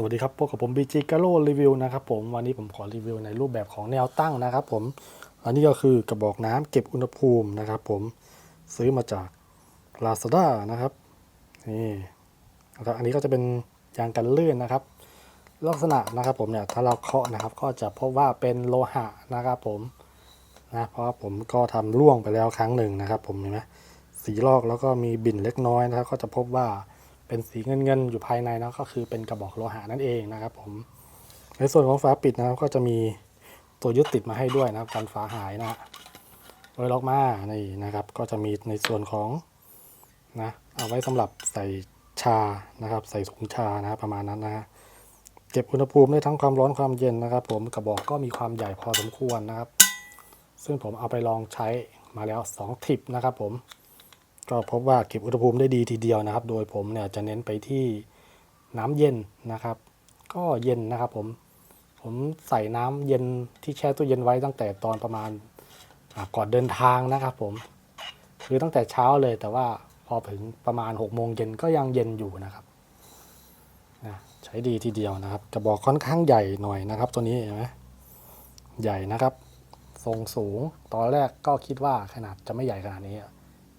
สวัสดีครับพบกับผม BG g a l o Review นะครับผมวันนี้ผมขอรีวิวในรูปแบบของแนวตั้งนะครับผมอันนี้ก็คือกระบอกน้ำเก็บอุณหภูมินะครับผมซื้อมาจาก Lazada นะครับนี่นะครับอันนี้ก็จะเป็นยางกันลื่นนะครับ ลักษณะนะครับผมเนี่ยถ้าเราเคาะนะครับ ก็จะพบว่าเป็นโลหะนะครับผมนะเพราะผมก็ทำร่วงไปแล้วครั้งหนึ่งนะครับ ผมเห็นไหมสีลอกแล้วก็มีบิ่นเล็กน้อยนะครับ ก็จะพบว่า เป็นสีเงินเงินๆอยู่ภายในนะก็คือเป็นกระบอกโลหะนั่นเองนะครับผมในส่วนของฝาปิดนะครับก็จะมีตัวยึดติดมาให้ด้วยนะครับกันฝาหายนะฮะไว้ล็อกมานี่นะครับ ก็จะมีในส่วนของนะเอาไว้สำหรับใส่ชานะครับ ใส่ถุงชานะรประมาณนั้นนะฮะเก็บอุณหภูมิได้ทั้งความร้อนความเย็นนะครับ ผมกระบอกก็มีความใหญ่พอสมควรนะครับ ซึ่งผมเอาไปลองใช้มาแล้ว2ทิปนะครับผม ก็พบว่าเก็บอุณหภูมิได้ดีทีเดียวนะครับ โดยผมเนี่ยจะเน้นไปที่น้ำเย็นนะครับ ก็เย็นนะครับผม ผมใส่น้ำเย็นที่แช่ตู้เย็นไว้ตั้งแต่ตอนประมาณก่อนเดินทางนะครับผม คือตั้งแต่เช้าเลยแต่ว่าพอถึงประมาณ6โมงเย็นก็ยังเย็นอยู่นะครับนะใช้ดีทีเดียวนะครับ กระบอกค่อนข้างใหญ่หน่อยนะครับ ตัวนี้เห็นไหมใหญ่นะครับ ทรงสูง ตอนแรกก็คิดว่าขนาดจะไม่ใหญ่ขนาดนี้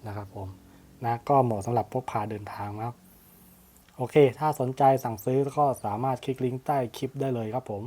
นะครับผมนะก็เหมาะสำหรับพกพาเดินทางนะครับ โอเค ถ้าสนใจสั่งซื้อก็สามารถคลิกลิงก์ใต้คลิปได้เลยครับผม